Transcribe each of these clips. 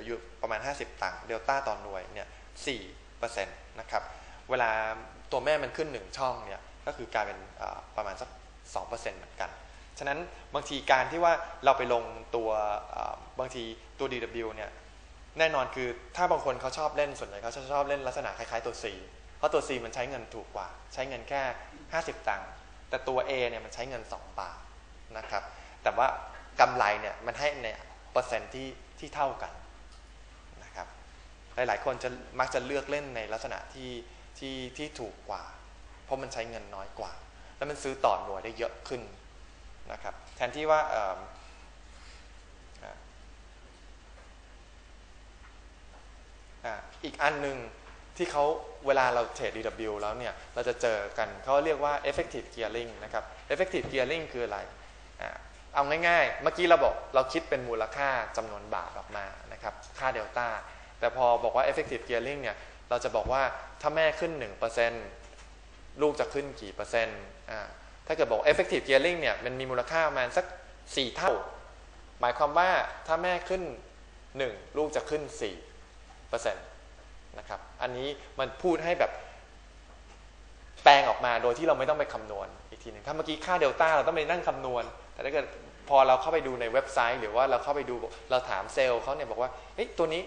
ออยู่ประมาณ 50 ตังค์เดลต้าต่อหน่วยเนี่ย4%นต์นะครับเวลาตัวแม่มันขึ้น 1 ช่องเนี่ยก็คือกลายเป็นประมาณสัก2%เซ็นต์เหมือนกัน ฉะนั้นบางทีการที่ว่าเราไปลงตัวบางทีตัว DW เนี่ยแน่นอนคือถ้าบางคนเขาชอบเล่นส่วนใหญ่เขาชอบเล่นลักษณะคล้ายๆตัว C เพราะตัว C มันใช้เงินถูกกว่า ใช้เงินแค่ 50 ตังค์แต่ตัว A เนี่ยมันใช้เงิน 2 บาทนะครับแต่ว่ากำไรเนี่ยมันให้ในเปอร์เซ็นต์ที่ที่เท่ากัน หลาย ๆ คนจะมักจะเลือกเล่นในลักษณะที่ที่ที่ถูกกว่า เพราะมันใช้เงินน้อยกว่า แล้วมันซื้อต่อหน่วยได้เยอะขึ้นนะครับ แทนที่ว่าอีกอันหนึ่งที่เขาเวลาเราเทรด DW แล้วเนี่ย เราจะเจอกันเขาเรียกว่า effective gearing นะครับ effective gearing คืออะไรเอาง่ายๆ เมื่อกี้เราบอกเราคิดเป็นมูลค่าจำนวนบาทออกมานะครับ ค่าเดลต้า แต่พอบอกว่า effective gearing เนี่ย เราจะบอกว่าถ้าแม่ขึ้น 1%ลูกจะขึ้นกี่เปอร์เซ็นต์ถ้าเกิดบอก effective gearing เนี่ย มันมีมูลค่าประมาณสัก 4 เท่า หมายความว่าถ้าแม่ขึ้น 1 ลูกจะขึ้น4%นะครับ อันนี้มันพูดให้แบบแปลงออกมาโดยที่เราไม่ต้องไปคำนวณอีกทีหนึ่งถ้าเมื่อกี้ค่าเดลต้าเราต้องไปนั่งคำนวณ แต่ถ้าเกิดพอเราเข้าไปดูในเว็บไซต์ หรือว่าเราเข้าไปดูเราถามเซลล์เขาเนี่ยบอกว่าเฮ้ยตัวนี้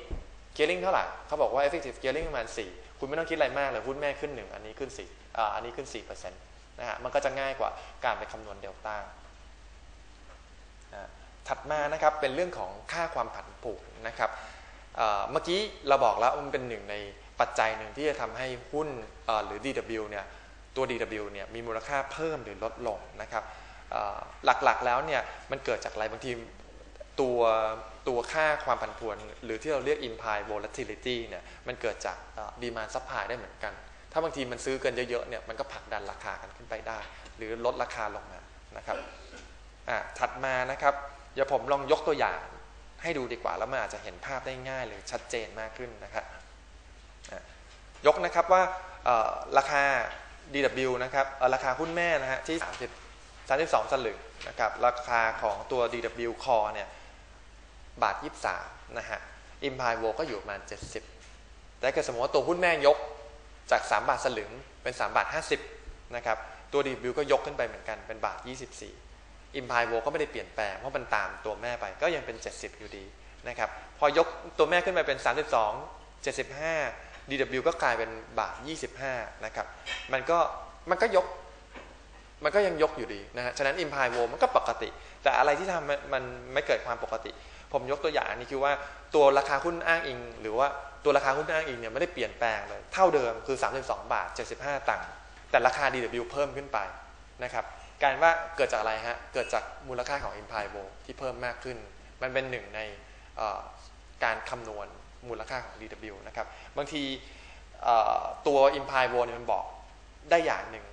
เกียร์ลิงเท่าไหร่เขาบอกว่า effective gearing ประมาณ 4 คุณไม่ต้องคิดอะไรมากเลยหุ้นแม่ขึ้น 1 อันนี้ขึ้น4อ่าอันนี้ขึ้น4%นะฮะมันก็จะง่ายกว่าการไปคำนวณเดลต้าถัดมานะครับเป็นเรื่องของค่าความผันผวนนะครับเมื่อกี้เราบอกแล้วมันเป็นหนึ่งในปัจจัยหนึ่งที่จะทำให้หุ้นหรือ DW เนี่ยตัว DW เนี่ยมีมูลค่าเพิ่มหรือลดลงนะครับหลักๆแล้วเนี่ยมันเกิดจากอะไรบางทีตัว ตัวค่าความผันผวน หรือที่เราเรียก implied volatility เนี่ยมันเกิดจาก demand supply ได้เหมือนกัน ถ้าบางทีมันซื้อกันเยอะๆเนี่ยมันก็ผลักดันราคากันขึ้นไปได้ หรือลดราคาลงมานะครับถัดมานะครับเดี๋ยวผมลองยกตัวอย่างให้ดูดีกว่าแล้วมันอาจจะเห็นภาพได้ง่ายหรือชัดเจนมากขึ้นนะครับยกนะครับว่าราคา DW นะครับราคาหุ้นแม่นะฮะที่ 30 32สลึงนะครับราคาของตัว DW Core เนี่ย บาท23นะฮะ Imply w ก็อยู่ประมาณ 70 แต่ถ้าสมมติว่าตัวหุ้นแม่ยกจาก 3 บาทสลึงเป็น 3 บาท 50นะครับตัว DW ก็ยกขึ้นไปเหมือนกันเป็นบาท 24อิมพายโวก็ไม่ได้เปลี่ยนแปลงเพราะมันตามตัวแม่ไปก็ยังเป็น 70 อยู่ดีนะครับพอยกตัวแม่ขึ้นไปเป็น 32 75 DW ก็กลายเป็นบาท 25นะครับมันก็มันก็ยกมันก็ยังยกอยู่ดีนะฮะฉะนั้นอิมพายโวมันก็ปกติ แต่อะไรที่ทำมันไม่เกิดความปกติ ผมยกตัวอย่างนี้คือว่าตัวราคาหุ้นอ้างอิง หรือว่าตัวราคาหุ้นอ้างอิงเนี่ยไม่ได้เปลี่ยนแปลงเลย เท่าเดิมคือ 32 บาท 75 ตังค์แต่ราคา DW เพิ่มขึ้นไปนะครับการว่าเกิดจากอะไรฮะเกิดจากมูลค่าของ Empire w o ที่เพิ่มมากขึ้น มันเป็นหนึ่งในการคำนวณมูลค่าของ DW นะครับบางทีตัว Empire w o เนี่ยมันบอกได้อย่างหนึ่ง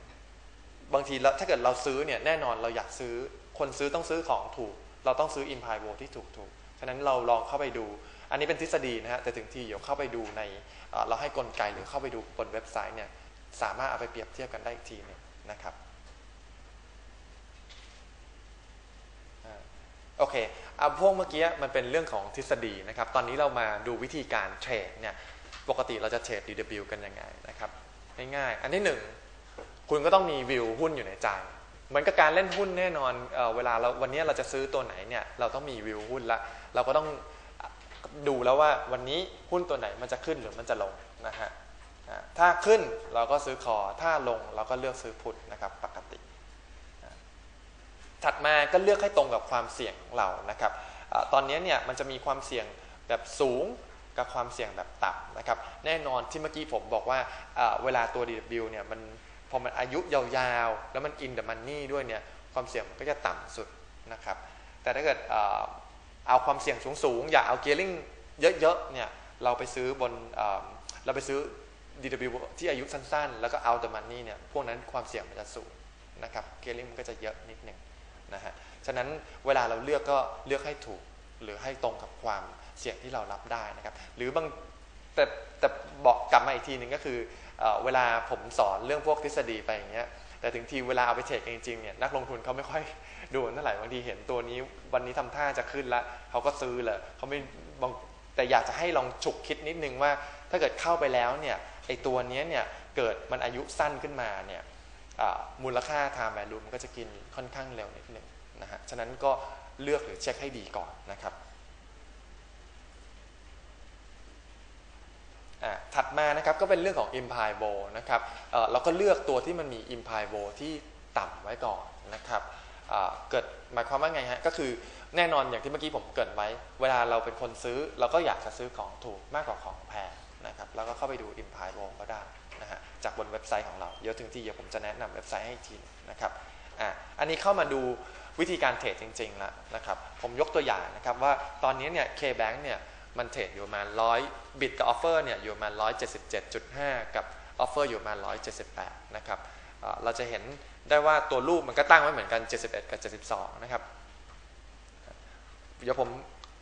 บางทีถ้าเกิดเราซื้อเนี่ยแน่นอนเราอยากซื้อคนซื้อต้องซื้อของถูก เราต้องซื้อ Empire w o ที่ถูกถูก ฉะนั้นเราลองเข้าไปดู อันนี้เป็นทฤษฎีนะฮะแต่ถึงที่เดี๋ยวเข้าไปดูในเราให้กลไกหรือเข้าไปดูบนเว็บไซต์เนี่ยสามารถเอาไปเปรียบเทียบกันได้อีกทีนึงนะครับโอเคเอาพวกเมื่อกี้มันเป็นเรื่องของทฤษฎีนะครับ ตอนนี้เรามาดูวิธีการเทรดเนี่ย ปกติเราจะเทรด DW กันยังไงนะครับ ง่ายๆ อันที่หนึ่ง คุณก็ต้องมีวิวหุ้นอยู่ในใจ เหมือนกับการเล่นหุ้นแน่นอนเเวลาเราวันนี้เราจะซื้อตัวไหนเนี่ย เราต้องมีวิวหุ้นละ เราก็ต้องดูแล้วว่าวันนี้หุ้นตัวไหนมันจะขึ้นหรือมันจะลงนะฮะถ้าขึ้นเราก็ซื้อคอถ้าลงเราก็เลือกซื้อพุทนะครับปกติ ถัดมาก็เลือกให้ตรงกับความเสี่ยงเรานะครับอตอนนี้เนี่ยมันจะมีความเสี่ยงแบบสูงกับความเสี่ยงแบบต่ำนะครับ แน่นอนที่เมื่อกี้ผมบอกว่าเวลาตัว DW เนี่ยมันพอมันอายุยาวๆ แล้วมันอินดัมันนี่ด้วยเนี่ยความเสี่ยงก็จะต่ำสุดนะครับ แต่ถ้าเกิด เอาความเสี่ยงสูงๆ อย่าเอาเกียร์ลิงเยอะๆเนี่ยเราไปซื้อบนเราไปซื้อ DW ที่อายุสั้นๆ แล้วก็เอาแต่มันนี่เนี่ยพวกนั้นความเสี่ยงมันจะสูงนะครับเกียร์ลิงมันก็จะเยอะนิดหนึ่งนะฮะฉะนั้นเวลาเราเลือกก็เลือกให้ถูกหรือให้ตรงกับความเสี่ยงที่เรารับได้นะครับ หรือบางแต่แต่บอกกลับมาอีกทีหนึ่งก็คือเอเวลาผมสอนเรื่องพวกทฤษฎีไปอย่างเงี้ย แต่ถึงทีเวลาเอาไปเทรดจริงๆเนี่ยนักลงทุนเขาไม่ค่อยดูเท่าไหร่บางทีเห็นตัวนี้วันนี้ทำท่าจะขึ้นแล้วเขาก็ซื้อเลยเขาไม่บางแต่อยากจะให้ลองฉุกคิดนิดนึงว่า ถ้าเกิดเข้าไปแล้วเนี่ยไอตัวนี้เนี่ยเกิดมันอายุสั้นขึ้นมาเนี่ยมูลค่า time value มันก็จะกินค่อนข้างเร็วนิดนึงนะฮะฉะนั้นก็เลือกหรือเช็คให้ดีก่อนนะครับอ่า ถัดมานะครับก็เป็นเรื่องของ Empire Bow นะครับเราก็เลือกตัวที่มันมี Empire Bow ที่ต่ำไว้ก่อนนะครับเกิดหมายความว่าไงฮะก็คือแน่นอนอย่างที่เมื่อกี้ผมเกริดไว้ เวลาเราเป็นคนซื้อเราก็อยากจะซื้อของถูกมากกว่าของแพงนะครับแล้วก็เข้าไปดู Empire Bow ก็ได้นะฮะจากบนเว็บไซต์ของเรา เดี๋ยวถึงที่เดี๋ยวผมจะแนะนำเว็บไซต์ให้อีกทีนะครับอ่าอันนี้เข้ามาดูวิธีการเทรดจริงๆแล้วนะครับผมยกตัวอย่างนะครับว่าตอนนี้เนี่ย K-Bank เนี่ย มันเทรดอยู่มาร้อยบิตกับออฟเฟอร์เนี่ยอยู่มาร้อยเจ็ดสิบเจ็ดจุดห้ากับออฟเฟอร์อยู่มาร้อยเจ็ดสิบแปดนะครับเราจะเห็นได้ว่าตัวรูปมันก็ตั้งไว้เหมือนกัน 71 กับ 72 นะครับ เดี๋ยวผม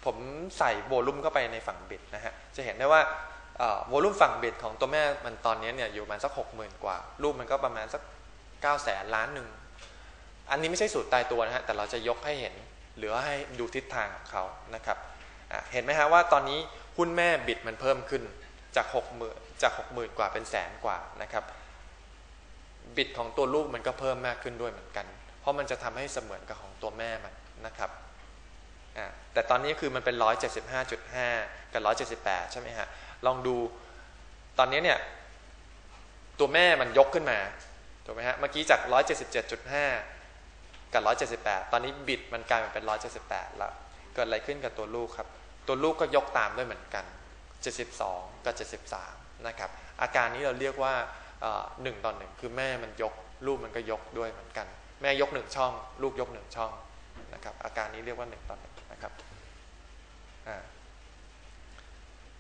ผมใส่โวลุ่มเข้าไปในฝั่งบิตนะฮะ จะเห็นได้ว่าโวลุ่มฝั่งบิตของตัวแม่มันตอนนี้เนี่ยอยู่ประมาณสัก 60,000 กว่า รูปมันก็ประมาณสัก9แสนล้านหนึ่ง อันนี้ไม่ใช่สูตรตายตัวนะฮะ แต่เราจะยกให้เห็นหรือให้ดูทิศทางของเขานะครับ เห็นไหมฮะว่าตอนนี้หุ้นแม่บิตมันเพิ่มขึ้นจาก60,000จาก60,000กว่าเป็นแสนกว่านะครับ บิตของตัวลูกมันก็เพิ่มมากขึ้นด้วยเหมือนกัน เพราะมันจะทำให้เสมือนกับของตัวแม่มันนะครับแต่ตอนนี้คือมันเป็น 175.5 กับ 178 ใช่ไหมฮะ ลองดูตอนนี้เนี่ย ตัวแม่มันยกขึ้นมาถูกไหมฮะ เมื่อกี้จาก 177.5 กับ 178 ตอนนี้บิตมันกลายเป็น 178 แล้ว เกิดอะไรขึ้นกับตัวลูกครับ ตัวลูกก็ยกตามด้วยเหมือนกัน 72 กับ 73 นะครับ อาการนี้เราเรียกว่าหนึ่งต่อหนึ่งคือแม่มันยกลูกมันก็ยกด้วยเหมือนกัน แม่ยกหนึ่งช่อง ลูกยกหนึ่งช่องนะครับ อาการนี้เรียกว่าหนึ่งต่อหนึ่งนะครับ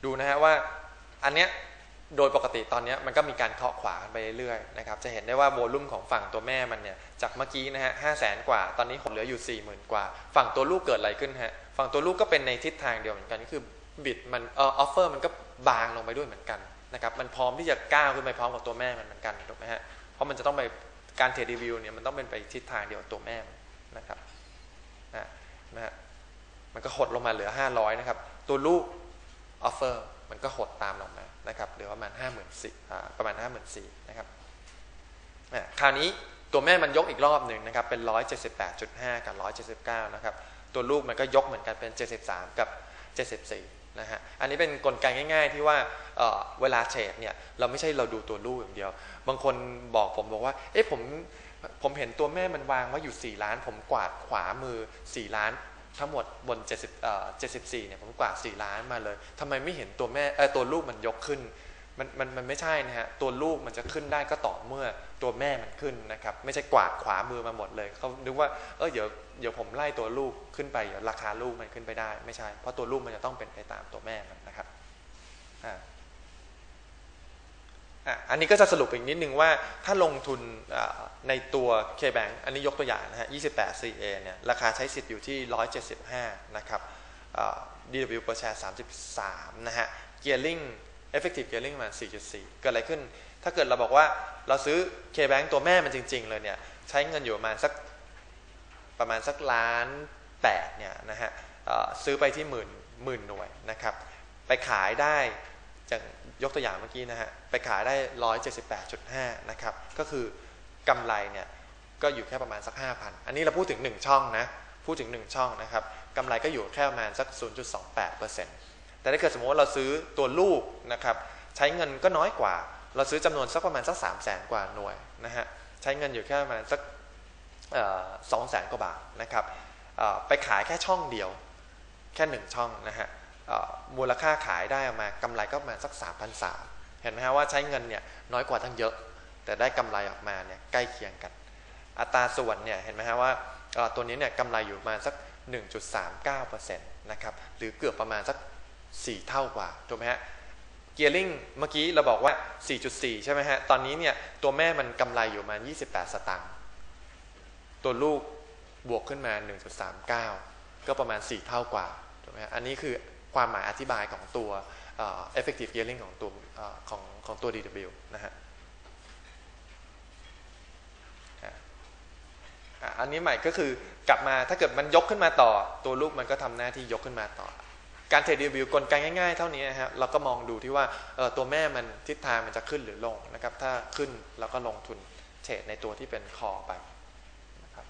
ดูนะฮะว่าอันเนี้ย โดยปกติตอนนี้มันก็มีการเคาะขวาไปเรื่อยๆนะครับ จะเห็นได้ว่าโวลุ่มของฝั่งตัวแม่มันเนี่ยจากเมื่อกี้นะฮะห้าแสนกว่า ตอนนี้ผมเหลืออยู่4ี่หมื่นกว่า ฝั่งตัวลูกเกิดอะไรขึ้นฮะ ฝั่งตัวลูกก็เป็นในทิศทางเดียวเหมือนกันก็คือบิดมันเออออฟเฟอร์มันก็บางลงไปด้วยเหมือนกันนะครับ มันพร้อมที่จะก้าวขึ้นไปพร้อมกับตัวแม่มันเหมือนกันถูกไหมฮะ เพราะมันจะต้องไปการเทรดรีวิวเนี่ยมันต้องเป็นไปทิศทางเดียวกับตัวแม่นะครับนะฮะ มันก็หดลงมาเหลือ 500นะครับ ตัวลูกออฟเฟอร์มันก็หดตามลงมา นะครับหลือประมาณ5 4 0 0 0ประมาณ5 4 0 0 0นะครับคราวนี้ตัวแม่มันยกอีกรอบหนึ่งนะครับเป็น178.5กับ179นะครับตัวลูกมันก็ยกเหมือนกันเป็น73กับ74นะฮะอันนี้เป็นนกลไกง่าย ๆ ที่ว่าเเวลาเทรดเนี่ยเราไม่ใช่เราดูตัวลูกอย่างเดียว บางคนบอกผมบอกว่าเอ๊ะผมผมเห็นตัวแม่มันวางไว้อยู่ 4 ล้าน ผมกวาดขวามือ 4 ล้าน ทั้งหมดบน 70เอ่อ74เนี่ยผมกวาด4ล้านมาเลยทำไมไม่เห็นตัวแม่เออตัวลูกมันยกขึ้น มันมันมันไม่ใช่นะฮะตัวลูกมันจะขึ้นได้ก็ต่อเมื่อตัวแม่มันขึ้นนะครับ ไม่ใช่กวาดขวามือมาหมดเลยเขานึกว่าเออเดี๋ยวเดี๋ยวผมไล่ตัวลูกขึ้นไปเดี๋ยวราคาลูกมันขึ้นไปได้ ไม่ใช่เพราะตัวลูกมันจะต้องเป็นไปตามตัวแม่มันนะครับอ่า อันนี้ก็จะสรุปอีกนิดนึงว่าถ้าลงทุนในตัว K-Bank อันนี้ยกตัวอย่างนะฮะ 28 CA เนี่ยราคาใช้สิทธิ์อยู่ที่ 175 นะครับ DW per share 33 นะฮะ Gearing Effective Gearing ประมาณ 4.4 เกิดอะไรขึ้น ถ้าเกิดเราบอกว่าเราซื้อ K-Bank ตัวแม่มันจริง ๆ เลยเนี่ย ใช้เงินอยู่ประมาณสักประมาณสักล้านแปดเนี่ยนะฮะซื้อไปที่หมื่นหมื่นหน่วยนะครับ ไปขายได้ จากยกตัวอย่างเมื่อกี้นะฮะไปขายได้178.5นะครับก็คือกำไรเนี่ยก็อยู่แค่ประมาณสัก5,000อันนี้เราพูดถึง1ช่องนะพูดถึง1ช่องนะครับกำไรก็อยู่แค่ประมาณสัก 0.28%แต่ถ้าเกิดสมมติว่าเราซื้อตัวลูกนะครับใช้เงินก็น้อยกว่า เราซื้อจำนวนสักประมาณสัก 3 0 0แสนกว่าหน่วยนะฮะใช้เงินอยู่แค่ประมาณสักสองแสนกว่าบาทนะครับไปขายแค่ช่องเดียว แค่ 1 ช่องนะฮะ มูลค่าขายได้ออกมากำไรก็ประมาณสัก3 0 0 3เห็นไหมฮะว่าใช้เงินเนี่ยน้อยกว่าทั้งเยอะ แต่ได้กำไรออกมาเนี่ยใกล้เคียงกัน อัตราส่วนเนี่ยเห็นไหมฮะว่าตัวนี้เนี่ยกำไรอยู่มาสัก 1.39%นะครับหรือเกือบประมาณสัก 4 เท่ากว่าถูกไหมฮะเกียร์ลิงเมื่อกี้เราบอกว่า 4.4 ใช่ไหมฮะ ตอนนี้เนี่ยตัวแม่มันกำไรอยู่มา 28 สตางค์ ตัวลูกบวกขึ้นมา 1.39 ก็ประมาณ 4 เท่ากว่าถูกไหมฮะ อันนี้คือ ความหมายอธิบายของตัว effective gearing ของตัวของของตัว DW นะฮะอันนี้ใหม่ก็คือกลับมาถ้าเกิดมันยกขึ้นมาต่อ ตัวลูกมันก็ทำหน้าที่ยกขึ้นมาต่อ การเทรด DW กลไกง่ายๆ เท่านี้นะฮะเราก็มองดูที่ว่าตัวแม่มันทิศทางมันจะขึ้นหรือลงนะครับถ้าขึ้นเราก็ลงทุนเทรดในตัวที่เป็นคอไปนะครับ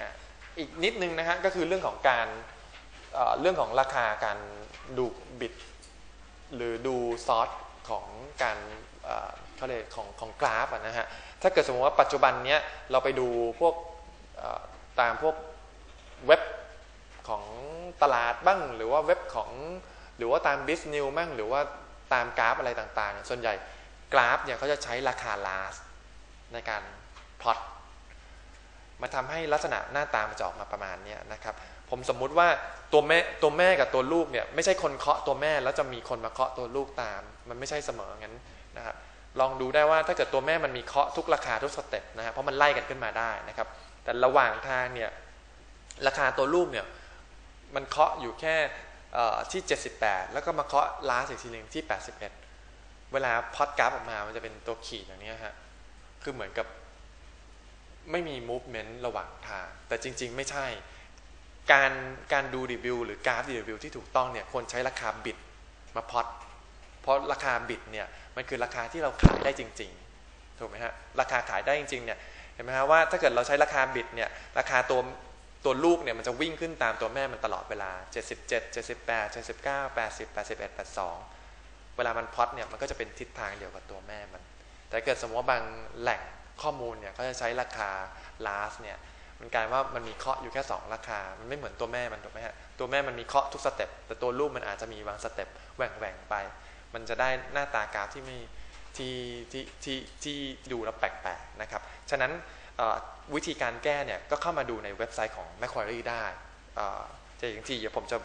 ฮะ อีกนิดนึงนะฮะก็คือเรื่องของการเอ่อเรื่องของราคาการดูบิตหรือดูซอสของการเขาเรียกของของกราฟนะฮะถ้าเกิดสมมติว่าปัจจุบันเนี้ยเราไปดูพวกตามพวกเว็บของตลาดบ้าง หรือว่าเว็บของหรือว่าตามบิสเนิวบ้างหรือว่าตามกราฟอะไรต่างๆเนี่ยส่วนใหญ่กราฟเนี่ยเขาจะใช้ราคา last ในการพลอต มันทำให้ลักษณะหน้าตามันจะออกมาประมาณนี้นะครับ ผมสมมุติว่าตัวแม่ตัวแม่กับตัวลูกเนี่ยไม่ใช่คนเคาะตัวแม่แล้วจะมีคนมาเคาะตัวลูกตาม มันไม่ใช่เสมองั้นนะครับ ลองดูได้ว่าถ้าเกิดตัวแม่มันมีเคาะทุกราคาทุกสเต็ปนะฮะเพราะมันไล่กันขึ้นมาได้นะครับ แต่ระหว่างทางเนี่ยราคาตัวลูกเนี่ยมันเคาะอยู่แค่เอ่อที่ 78 แล้วก็มาเคาะล้าอีทีหนึ่งที่ 81 เวลาพอดกราฟออกมามันจะเป็นตัวขีดอย่างนี้ฮะคือเหมือนกับ ไม่มี movement ระหว่างทาง แต่จริง ๆ ไม่ใช่ การการดูรีวิวหรือกราฟรีวิวที่ถูกต้องเนี่ยควรใช้ราคาบิตมาพอดเพราะราคาบิตเนี่ยมันคือราคาที่เราขายได้จริง ๆ ถูกไหมฮะราคาขายได้จริงๆเนี่ยเห็นไหมฮะว่าถ้าเกิดเราใช้ราคาบิตเนี่ยราคาตัวตัวลูกเนี่ยมันจะวิ่งขึ้นตามตัวแม่มันตลอดเวลา 77 78 79 80 81 82 เวลามันพอดเนี่ยมันก็จะเป็นทิศทางเดียวกับตัวแม่มัน แต่เกิดสมมติว่าบางแหล่ง ข้อมูลเนี่ยเขาจะใช้ราคา last เนี่ยมันกลายว่ามันมีเคาะอยู่แค่ 2 ราคา มันไม่เหมือนตัวแม่มันถูกไหมฮะ ตัวแม่มันมีเคาะทุกสเต็ป แต่ตัวลูกมันอาจจะมีบางสเต็ปแหว่งแหว่งไป มันจะได้หน้าตากราฟที่ไม่ที่ที่ที่ที่ดูแล้วแปลกๆนะครับ ฉะนั้นวิธีการแก้เนี่ยก็เข้ามาดูในเว็บไซต์ของ Macquarie ได้จะอย่างที่เดี๋ยวผมจะ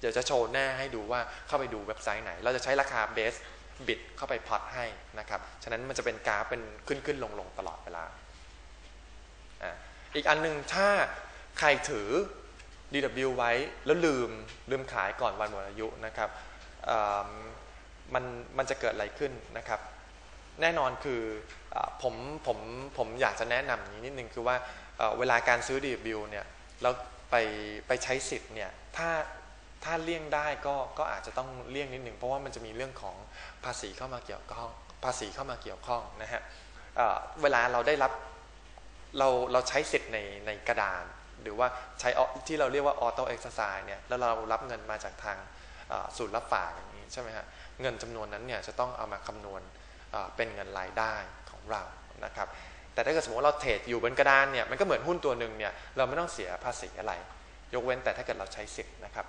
เดี๋ยวจะโชว์หน้าให้ดูว่าเข้าไปดูเว็บไซต์ไหน เราจะใช้ราคาเบส บิตเข้าไปพลอตให้นะครับฉะนั้นมันจะเป็นกราฟเป็นขึ้นขึ้นลงลงตลอดเวลาอีกอันหนึ่งถ้าใครถือ DW ไว้แล้วลืมลืมขายก่อนวันหมดอายุนะครับมันมันจะเกิดอะไรขึ้นนะครับ แน่นอนคืออผมผมผมอยากจะแนะนำอย่างนี้นิดนึงคือว่าเอ่อเวลาการซื้อ DW เนี่ยแล้วไปไปใช้สิทธิ์เนี่ยถ้า ถ้าเลี่ยงได้ก็ก็อาจจะต้องเลี่ยงนิดหนึ่งเพราะว่ามันจะมีเรื่องของภาษีเข้ามาเกี่ยวข้องภาษีเข้ามาเกี่ยวข้องนะฮะเเวลาเราได้รับเราเราใช้สิทธิ์ในในกระดาน หรือว่าใช้ที่เราเรียกว่าออโต้เอ็กซ์ไซส์เนี่ยแล้วเรารับเงินมาจากทางเอ่อศูนย์รับฝากอย่างนี้ใช่ไหมฮะเงินจำนวนนั้นเนี่ยจะต้องเอามาคำนวณเเป็นเงินรายได้ของเรานะครับแต่ถ้าเกิดสมมติว่าเราเทรดอยู่บนกระดานเนี่ยมันก็เหมือนหุ้นตัวหนึ่งเนี่ยเราไม่ต้องเสียภาษีอะไร ยกเว้นแต่ถ้าเกิดเราใช้สิทธิ์นะครับ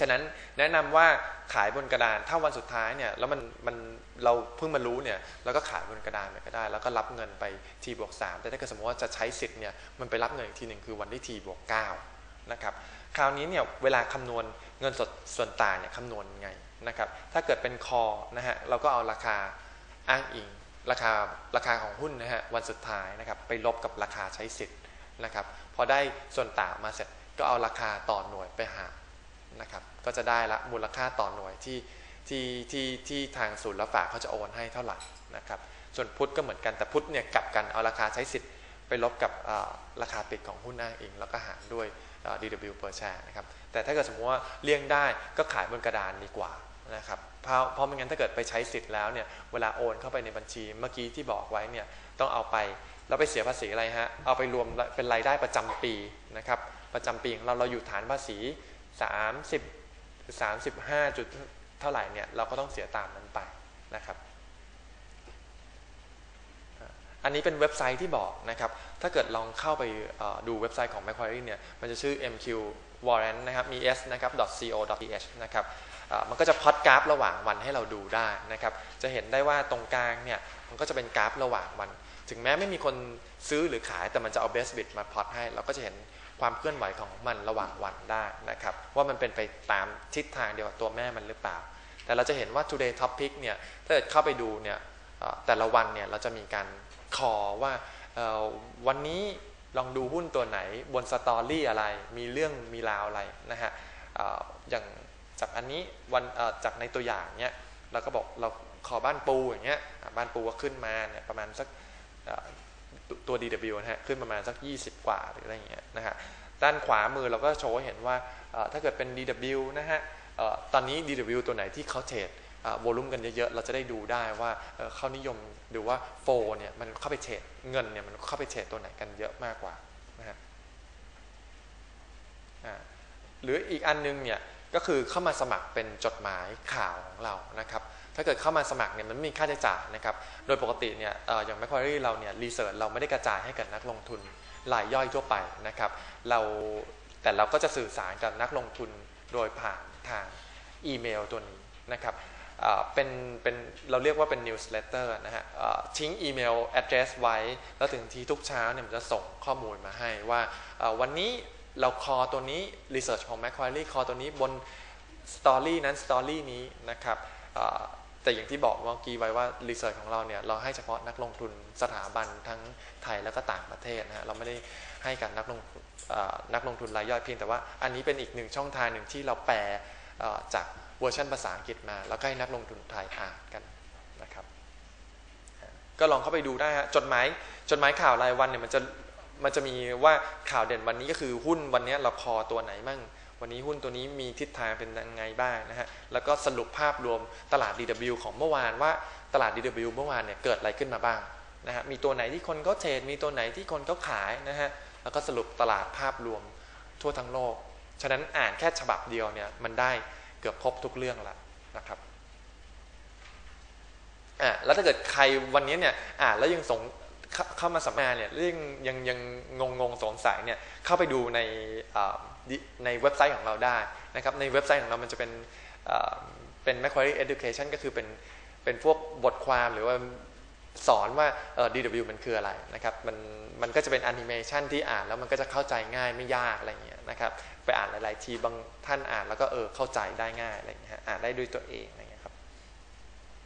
ฉะนั้นแนะนำว่าขายบนกระดานถ้าวันสุดท้ายเนี่ยแล้วมันมันเราเพิ่งมารู้เนี่ยเราก็ขายบนกระดานไปก็ได้ แล้วก็รับเงินไปทีบวกสามแต่ถ้าเกิดสมมติว่าจะใช้สิทธิ์เนี่ยมันไปรับเงินอีกทีหนึ่งคือวันที่ทีบวกเก้านะครับคราวนี้เนี่ยเวลาคำนวณเงินสดส่วนต่างเนี่ยคำนวณไงนะครับถ้าเกิดเป็นคอนะฮะเราก็เอาราคาอ้างอิงราคาราคาของหุ้นนะฮะวันสุดท้ายนะครับไปลบกับราคาใช้สิทธิ์นะครับพอได้ส่วนต่างมาเสร็จก็เอาราคาต่อหน่วยไปหาร ก็จะได้ละมูลค่าต่อหน่วยที่ที่ที่ที่ทางศูนย์รับฝากเขาจะโอนให้เท่าไหร่นะครับ ส่วนพุทธก็เหมือนกันแต่พุทธเนี่ยกลับกันเอาราคาใช้สิทธิ์ไปลบกับราคาปิดของหุ้นอ้างอิงแล้วก็หารด้วย DW per share นะครับ แต่ถ้าเกิดสมมติว่าเลี่ยงได้ก็ขายบนกระดานดีกว่านะครับเพราะเพราะไม่งั้นถ้าเกิดไปใช้สิทธิ์แล้วเนี่ยเวลาโอนเข้าไปในบัญชีเมื่อกี้ที่บอกไว้เนี่ยต้องเอาไปแล้วไปเสียภาษีอะไรฮะเอาไปรวมเป็นรายได้ประจำปีนะครับประจำปีของเราเราอยู่ฐานภาษี 30 หรือ35จุดเท่าไหร่เนี่ยเราก็ต้องเสียตามนั้นไปนะครับ อันนี้เป็นเว็บไซต์ที่บอกนะครับ ถ้าเกิดลองเข้าไปดูเว็บไซต์ของ Macquarie เนี่ยมันจะชื่อ MQ Warrant นะครับมี s นะครับ .co.th นะครับมันก็จะพอตกราฟระหว่างวันให้เราดูได้นะครับ จะเห็นได้ว่าตรงกลางเนี่ยมันก็จะเป็นกราฟระหว่างวัน ถึงแม้ไม่มีคนซื้อหรือขายแต่มันจะเอา best bid มาพอตให้ เราก็จะเห็น ความเคลื่อนไหวของมันระหว่างวันได้นะครับ ว่ามันเป็นไปตามทิศทางเดียวกับตัวแม่มันหรือเปล่า แต่เราจะเห็นว่า today topic เนี่ยถ้าเกิดเข้าไปดูเนี่ยแต่ละวันเนี่ยเราจะมีการคอว่าวันนี้ลองดูหุ้นตัวไหนบนสตอรี่อะไร มีเรื่องมีราวอะไรนะฮะอย่างจากอันนี้วันจากในตัวอย่างเนี้ยเราก็บอกเราขอบ้านปูอย่างเงี้ยบ้านปูก็ขึ้นมาเนี่ยประมาณสัก ตัว DW นะฮะขึ้นประมาณสัก 20 กว่าหรืออะไรเงี้ยนะฮะด้านขวามือเราก็โชว์เห็นว่าถ้าเกิดเป็น DW นะฮะตอนนี้ DW ตัวไหนที่เขาเทรดโวลุ่มกันเยอะๆ เราจะได้ดูได้ว่าเขานิยมดูว่าโฟเนี่ยมันเข้าไปเทรดเงินเนี่ยมันเข้าไปเทรดตัวไหนกันเยอะมากกว่านะฮะหรืออีกอันนึงเนี่ยก็คือเข้ามาสมัครเป็นจดหมายข่าวของเรานะครับ ถ้าเกิดเข้ามาสมัครเนี่ยมันไม่มีค่าใช้จ่ายนะครับ โดยปกติเนี่ยอย่างแมคควารีเราเนี่ยรีเสิร์ชเราไม่ได้กระจายให้กับนักลงทุนรายย่อยทั่วไปนะครับ เราแต่เราก็จะสื่อสารกับนักลงทุนโดยผ่านทางอีเมลตัวนี้นะครับเป็นเป็นเราเรียกว่าเป็น newsletter นะฮะทิ้งอีเมล address ไว้ แล้วถึงทีทุกเช้าเนี่ยมันจะส่งข้อมูลมาให้ว่าวันนี้เราคอตัวนี้ research ของ Macquarie คอตัวนี้บนสตอรี่นั้นสตอรี่นี้นะครับ แต่อย่างที่บอกเมื่อกี้ไว้ว่ารีเสิร์ชของเราเนี่ยเราให้เฉพาะนักลงทุนสถาบันทั้งไทยแล้วก็ต่างประเทศนะฮะเราไม่ได้ให้กับนักลงนักลงทุนรายย่อยเพียงแต่ว่าอันนี้เป็นอีกหนึ่งช่องทางหนึ่งที่เราแปลจากเวอร์ชันภาษาอังกฤษมา แล้วก็ให้นักลงทุนไทยอ่านกันนะครับ ก็ลองเข้าไปดูได้ฮะจดหมายจดหมายข่าวรายวันเนี่ยมันจะมันจะมีว่าข่าวเด่นวันนี้ก็คือหุ้นวันนี้เราคอตัวไหนมั่ง วันนี้หุ้นตัวนี้มีทิศทางเป็นยังไงบ้างนะฮะแล้วก็สรุปภาพรวมตลาด DW ของเมื่อวานว่าตลาด DW เมื่อวานเนี่ยเกิดอะไรขึ้นมาบ้างนะฮะมีตัวไหนที่คนเขาเทรดมีตัวไหนที่คนเขาขายนะฮะแล้วก็สรุปตลาดภาพรวมทั่วทั้งโลก ฉะนั้นอ่านแค่ฉบับเดียวเนี่ยมันได้เกือบครบทุกเรื่องละนะครับอ่าแล้วถ้าเกิดใครวันนี้เนี่ยอ่านแล้วยังสงเข้ามาสัมมนาเนี่ยเรื่องยังยังงงงสงสัยเนี่ยเข้าไปดูใน ในเว็บไซต์ของเราได้นะครับในเว็บไซต์ของเรามันจะเป็นเป็น Macquarie Education ก็คือเป็นเป็นพวกบทความหรือว่าสอนว่า DW มันคืออะไรนะครับมันมันก็จะเป็นแอนิเมชันที่อ่านแล้วมันก็จะเข้าใจง่ายไม่ยากอะไรอย่างเงี้ยนะครับไปอ่านหลาย ๆ ทีบางท่านอ่านแล้วก็เออเข้าใจได้ง่ายอะไรอย่างเงี้ยอ่านได้ด้วยตัวเองอะไรเงี้ยครับ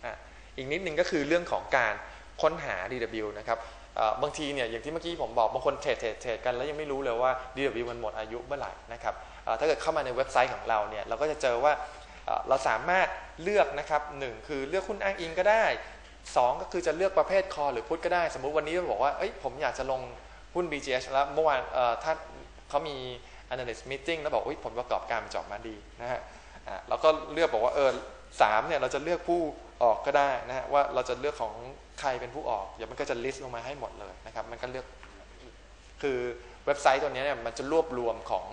อะอีกนิดนึงก็คือเรื่องของการค้นหา DW นะครับ บางทีเนี่ยอย่างที่เมื่อกี้ผมบอกบางคนเทรดเทรดเทรดกันแล้วยังไม่รู้เลยว่า DW มันหมดอายุเมื่อไหร่นะครับถ้าเกิดเข้ามาในเว็บไซต์ของเราเนี่ยเราก็จะเจอว่าเราสามารถเลือกนะครับหนึ่งคือเลือกหุ้นอ้างอิงก็ได้สองก็คือจะเลือกประเภทคอหรือพุทก็ได้ สมมุติวันนี้เราบอกว่าเอ้ยผมอยากจะลงหุ้น BGH แล้วเมื่อวานถ้าเขามี analyst meeting แล้วบอกว่าผลประกอบการมันจะออกมาดีนะฮะเราก็เลือกบอกว่าเออ สามเนี่ยเราจะเลือกผู้ออกก็ได้นะฮะว่าเราจะเลือกของใครเป็นผู้ออกเดี๋ยวมันก็จะ list ลงมาให้หมดเลยนะครับมันก็เลือกคือเว็บไซต์ตัวนี้เนี่ยมันจะรวบรวมของ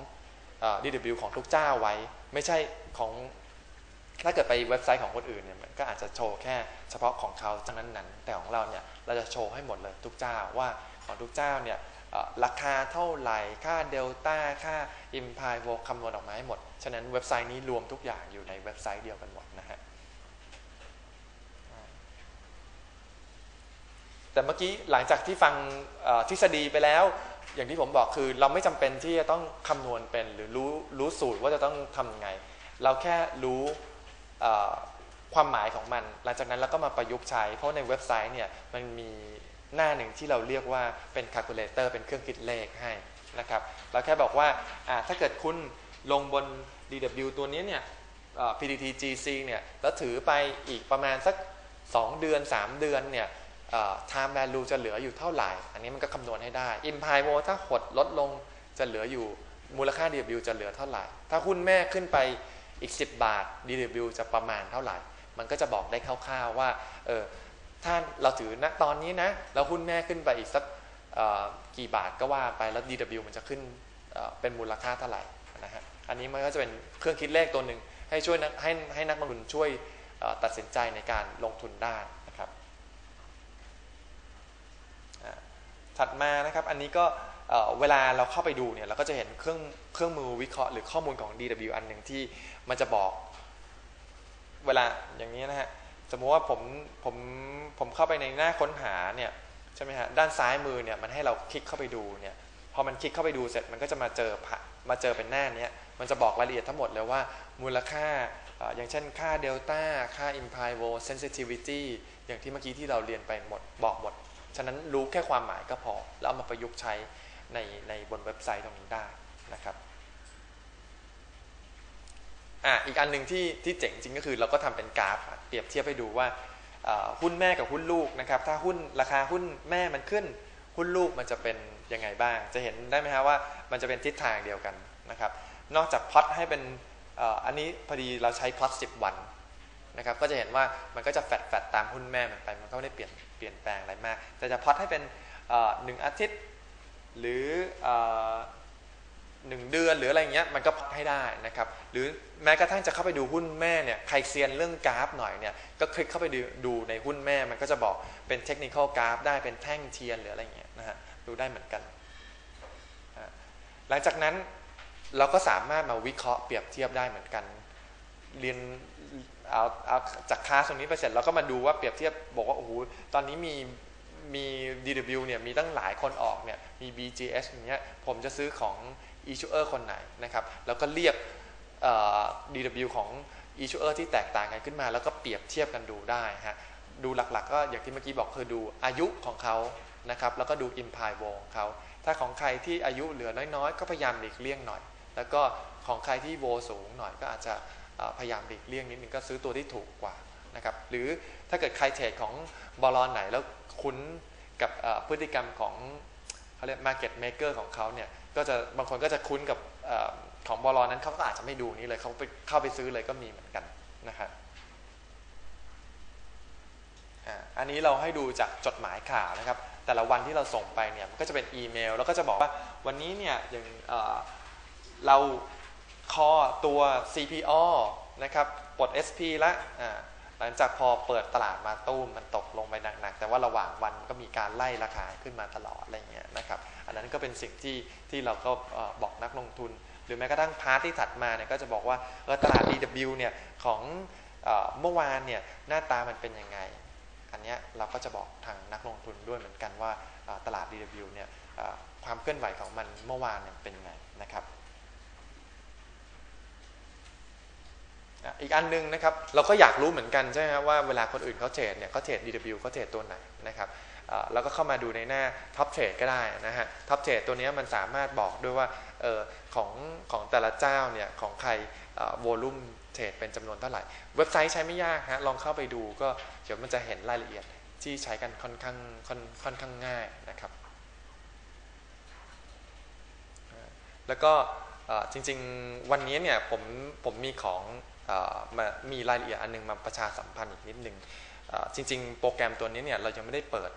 เอ่อ DW ของทุกเจ้าไว้ ไม่ใช่ของถ้าเกิดไปเว็บไซต์ของคนอื่นเนี่ยมันก็อาจจะโชว์แค่เฉพาะของเขาเท่านั้นนั้นแต่ของเราเนี่ยเราจะโชว์ให้หมดเลยทุกเจ้าว่าของทุกเจ้าเนี่ยราคาเท่าไหร่ ค่าเดลต้าค่าอิมพายโวคำนวณออกมาให้หมด ฉะนั้นเว็บไซต์นี้รวมทุกอย่างอยู่ในเว็บไซต์เดียวกันหมดนะฮะ แต่เมื่อกี้หลังจากที่ฟังทฤษฎีไปแล้ว อย่างที่ผมบอกคือเราไม่จำเป็นที่จะต้องคำนวณเป็นหรือรู้รู้สูตรว่าจะต้องทำยังไง เราแค่รู้ความหมายของมัน หลังจากนั้นเราก็มาประยุกต์ใช้ เพราะในเว็บไซต์เนี่ยมันมีหน้าหนึ่งที่เราเรียกว่าเป็น calculator เป็นเครื่องคิดเลขให้นะครับเราแค่บอกว่าถ้าเกิดคุณลงบน DW ตัวนี้เนี่ย PTT GC เนี่ยแล้วถือไปอีกประมาณสัก 2 เดือน 3 เดือนเนี่ย time value จะเหลืออยู่เท่าไหร่ อันนี้มันก็คำนวณให้ได้ implied mo ถ้าหดลดลงจะเหลืออยู่มูลค่า DW จะเหลือเท่าไหร่ ถ้าหุ้นแม่ขึ้นไปอีก 10 บาท DW จะประมาณเท่าไหร่ มันก็จะบอกได้คร่าวๆว่าเออถ้าเราถือณตอนนี้นะแล้วหุ้นแม่ขึ้นไปอีกสักกี่บาทก็ว่าไปแล้ว DW มันจะขึ้นเเป็นมูลค่าเท่าไหร่นะฮะอันนี้มันก็จะเป็นเครื่องคิดเลขตัวหนึ่งให้ช่วยให้ให้นักลงทุนช่วยตัดสินใจในการลงทุนได้นะครับ ถัดมานะครับ อันนี้ก็เวลาเราเข้าไปดูเนี่ยเราก็จะเห็นเครื่องเครื่องมือวิเคราะห์หรือข้อมูลของ DW อันหนึ่งที่มันจะบอก เวลาอย่างนี้นะฮะสมมติว่าผมผมผมเข้าไปในหน้าค้นหาเนี่ยใช่ไหมฮะด้านซ้ายมือเนี่ยมันให้เราคลิกเข้าไปดูเนี่ยพอมันคลิกเข้าไปดูเสร็จมันก็จะมาเจอมาเจอเป็นหน้านี้มันจะบอกรายละเอียดทั้งหมดเลยว่ามูลค่าเอ่ออย่างเช่นค่าเดลต้าค่า implied vol sensitivity อย่างที่เมื่อกี้ที่เราเรียนไปหมดบอกหมด ฉะนั้นรู้แค่ความหมายก็พอ แล้วเอามาประยุกต์ใช้ในในบนเว็บไซต์ตรงนี้ได้นะครับอะอีกอันหนึ่งที่ที่เจ๋งจริงก็คือเราก็ทำเป็นกราฟเปรียบเทียบให้ดูว่าหุ้นแม่กับหุ้นลูกนะครับ ถ้าหุ้นราคาหุ้นแม่มันขึ้น หุ้นลูกมันจะเป็นยังไงบ้าง จะเห็นได้ไหมฮะว่ามันจะเป็นทิศทางเดียวกันนะครับ นอกจากพอตให้เป็นอ,อันนี้พอดีเราใช้พอต10วันนะครับ ก็จะเห็นว่ามันก็จะแฟดแฟดตามหุ้นแม่มันไป มันก็ไม่ได้เปลี่ยน ปลี่ยนแปลงอะไรมาก แต่จะพอตให้เป็นหนึ่งอาทิตย์ หรือหนึ่งเดือนหรืออะไรเงี้ยมันก็พอให้ได้นะครับ หรือแม้กระทั่งจะเข้าไปดูหุ้นแม่เนี่ยใครเซียนเรื่องกราฟหน่อยเนี่ยก็คลิกเข้าไปดูดูในหุ้นแม่มันก็จะบอกเป็นเทคนิคอลกราฟได้เป็นแท่งเทียนหรืออะไรเงี้ยนะฮะดูได้เหมือนกัน หลังจากนั้นเราก็สามารถมาวิเคราะห์เปรียบเทียบได้เหมือนกัน เรียน เอาเอาจากคลาสตรงนี้ไปเสร็จเราก็มาดูว่าเปรียบเทียบบอกว่าโอ้โหตอนนี้มีมี DW เนี่ยมีตั้งหลายคนออกเนี่ยมี BGS อย่างเงี้ยผมจะซื้อของ issuer คนไหนนะครับ แล้วก็เรียกเอ่อ DW ของ issuer ที่แตกต่างกันขึ้นมา แล้วก็เปรียบเทียบกันดูได้ฮะดูหลักๆ ก็อย่างที่เมื่อกี้บอกคือดูอายุของเขานะครับแล้วก็ดู implied vol ของเขาถ้าของใครที่อายุเหลือน้อยๆ ก็พยายามหลีกเลี่ยงหน่อย แล้วก็ของใครที่โวสูงหน่อยก็อาจจะ พยายามหลีกเลี่ยงนิดนึงก็ซื้อตัวที่ถูกกว่านะครับหรือถ้าเกิดใครเทรดของบอลอนไหนแล้วคุ้นกับพฤติกรรมของเขาเรียก market maker ของเขาเนี่ยก็จะบางคนก็จะคุ้นกับอของบอลอนนั้นเขาก็อาจจะไม่ดูนี้เลยเขาไปเข้าไปซื้อเลยก็มีเหมือนกันนะครับอันนี้เราให้ดูจากจดหมายข่าวนะครับ แต่ละวันที่เราส่งไปเนี่ยมันก็จะเป็นอีเมล แล้วก็จะบอกว่าวันนี้เนี่ยอย่างเรา คอตัว CPO นะครับปลด SP แล้วอ่าหลังจากพอเปิดตลาดมาตู้มมันตกลงไปหนักๆ แต่ว่าระหว่างวันก็มีการไล่ราคาขึ้นมาตลอดอะไรเงี้ยนะครับ อันนั้นก็เป็นสิ่งที่ที่เราก็บอกนักลงทุน หรือแม้กระทั่งพาร์ทที่ถัดมาเนี่ยก็จะบอกว่าเออตลาด DW เนี่ยของเมื่อวานเนี่ยหน้าตามันเป็นยังไง อันเนี้ยเราก็จะบอกทางนักลงทุนด้วยเหมือนกันว่าตลาด DW เนี่ยความเคลื่อนไหวของมันเมื่อวานเนี่ยเป็นยังไงนะครับ อีกอันหนึงนะครับเราก็อยากรู้เหมือนกันใช่ไหมครับว่าเวลาคนอื่นเขาเทรดเนี่ยเขาเทรด DW เขาเทรดตัวไหนนะครับเอ่อแล้วก็เข้ามาดูในหน้าท็อปเทรดก็ได้นะฮะท็อปเทรดตัวเนี้ยมันสามารถบอกด้วยว่าออของของแต่ละเจ้าเนี่ยของใครโวลุ่มเทรดเป็นจำนวนเท่าไหร่ เว็บไซต์ใช้ไม่ยากฮะลองเข้าไปดูก็เดี๋ยวมันจะเห็นรายละเอียดที่ใช้กันค่อนข้างค่อนค่อนข้างง่ายนะครับ แล้วก็จริงๆวันนี้เนี่ยผมผมมีของ มามีรายละเอียดอันนึงมาประชาสัมพันธ์อีกนิดนึงเอ่อจริง ๆ โปรแกรมตัวนี้เนี่ยเรายังไม่ได้เปิด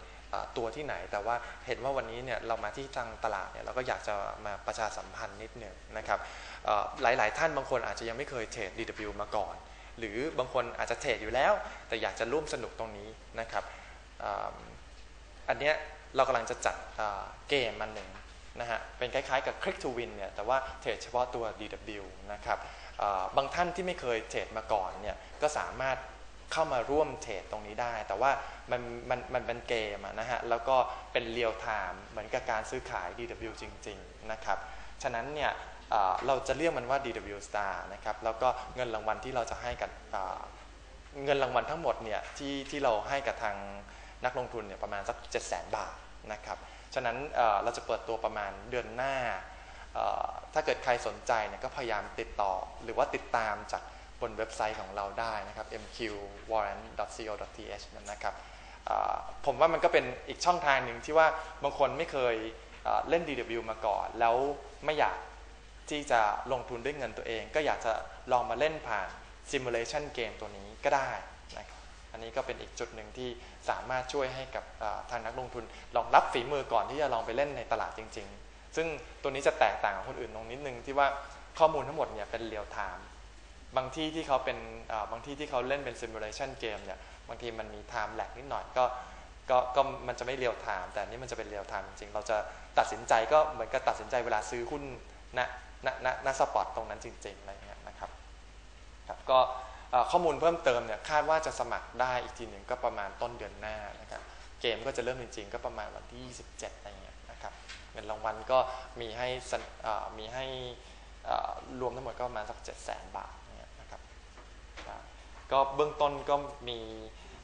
ตัวที่ไหน แต่ว่าเห็นว่าวันนี้เนี่ยเรามาที่ทางตลาดเนี่ยเราก็อยากจะมาประชาสัมพันธ์นิดหนึ่งนะครับหลายๆ ท่านบางคนอาจจะยังไม่เคยเทรด DW มาก่อน หรือบางคนอาจจะเทรดอยู่แล้ว แต่อยากจะร่วมสนุกตรงนี้นะครับอ,อันเนี้ยเรากำลังจะจัดเกมมันหนึ่งนะฮะเป็นคล้ายๆกับ Click to Win เนี่ยแต่ว่าเทรดเฉพาะตัว DW นะครับ บางท่านที่ไม่เคยเทรดมาก่อนเนี่ยก็สามารถเข้ามาร่วมเทรดตรงนี้ได้ แต่ว่ามันมันมันเป็นเกมนะฮะแล้วก็เป็นเรียลไทม์เหมือนกับการซื้อขาย DW จริง ๆ นะครับ ฉะนั้นเนี่ยเราจะเรียกมันว่า DW Star นะครับ แล้วก็เงินรางวัลที่เราจะให้กับเงินรางวัลทั้งหมดเนี่ยที่ที่เราให้กับทางนักลงทุนเนี่ยประมาณสัก 7 0 0 0 0 0 บาทนะครับ ฉะนั้นเราจะเปิดตัวประมาณเดือนหน้า ถ้าเกิดใครสนใจเนี่ยก็พยายามติดต่อหรือว่าติดตามจากบนเว็บไซต์ของเราได้นะครับ mqwarrant.co.th นะครับผมว่ามันก็เป็นอีกช่องทางหนึ่งที่ว่าบางคนไม่เคยเอ่อเล่น DW มาก่อน แล้วไม่อยากที่จะลงทุนด้วยเงินตัวเอง ก็อยากจะลองมาเล่นผ่าน simulation เกมตัวนี้ก็ได้นะครับอันนี้ก็เป็นอีกจุดหนึ่งที่สามารถช่วยให้กับทางนักลงทุนลองรับฝีมือก่อนที่จะลองไปเล่นในตลาดจริง ๆ ซึ่งตัวนี้จะแตกต่างกับคนอื่นตรงนิดนึงที่ว่าข้อมูลทั้งหมดเนี่ยเป็นเรียลไทม์บางที่ที่เขาเป็นบางที่ที่เขาเล่นเป็น simulation เกมเนี่ยบางทีมันมี time lag นิดหน่อยก็ก็ก็มันจะไม่เรียลไทม์แต่นี่มันจะเป็นเรียลไทม์จริง เราจะตัดสินใจก็เหมือนกับตัดสินใจเวลาซื้อหุ้นณณณณสปอตตรงนั้นจริงๆอะไรเงี้ยนะครับครับก็ข้อมูลเพิ่มเติมเนี่ยคาดว่าจะสมัครได้อีกทีหนึ่งก็ประมาณต้นเดือนหน้านะครับเกมก็จะเริ่มจริงๆ ก็ประมาณวันที่ 27อะไรเงี้ย เงินรางวัลก็มีให้สนเอ่อมีให้เอ่อรวมทั้งหมดก็ประมาณสัก7 0 0 0 0 0บาทเนี่ยนะครับก็เบื้องต้นก็มี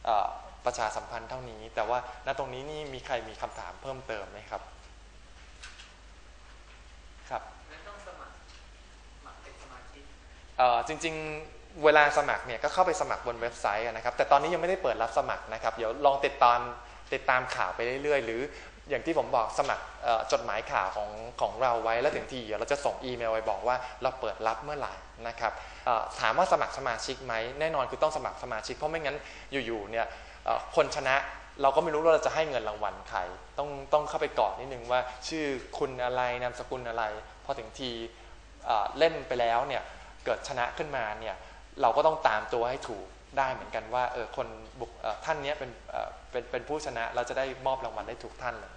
เอ่อประชาสัมพันธ์เท่านี้ แต่ว่าณตรงนี้นี่มีใครมีคำถามเพิ่มเติมไหมครับ ครับแล้วต้องสมัครสมัครเป็นสมาชิกเอ่อจริงๆเวลาสมัครเนี่ยก็เข้าไปสมัครบนเว็บไซต์อะนะครับ แต่ตอนนี้ยังไม่ได้เปิดรับสมัครนะครับ เดี๋ยวลองติดตามติดตามข่าวไปเรื่อยๆ หรือ อย่างที่ผมบอกสมัครจดหมายข่าวของของเราไว้แล้วถึงทีเดียวเราจะส่งอีเมลไปบอกว่าเราเปิดรับเมื่อไหร่นะครับถามว่าสมัครสมาชิกไหมแน่นอนคือต้องสมัครสมาชิก เพราะไม่งั้นอยู่ๆเนี่ยคนชนะเราก็ไม่รู้ว่าเราจะให้เงินรางวัลใครต้องต้องเข้าไปกรอกนิดนึงว่า ชื่อคุณอะไรนามสกุลอะไร พอถึงทีเล่นไปแล้วเนี่ยเกิดชนะขึ้นมาเนี่ยเราก็ต้องตามตัวให้ถูกได้เหมือนกันว่าเออคนบุคเอ่อท่านนี้เป็นเป็นเป็นผู้ชนะเราจะได้มอบรางวัลได้ถูกท่านเลย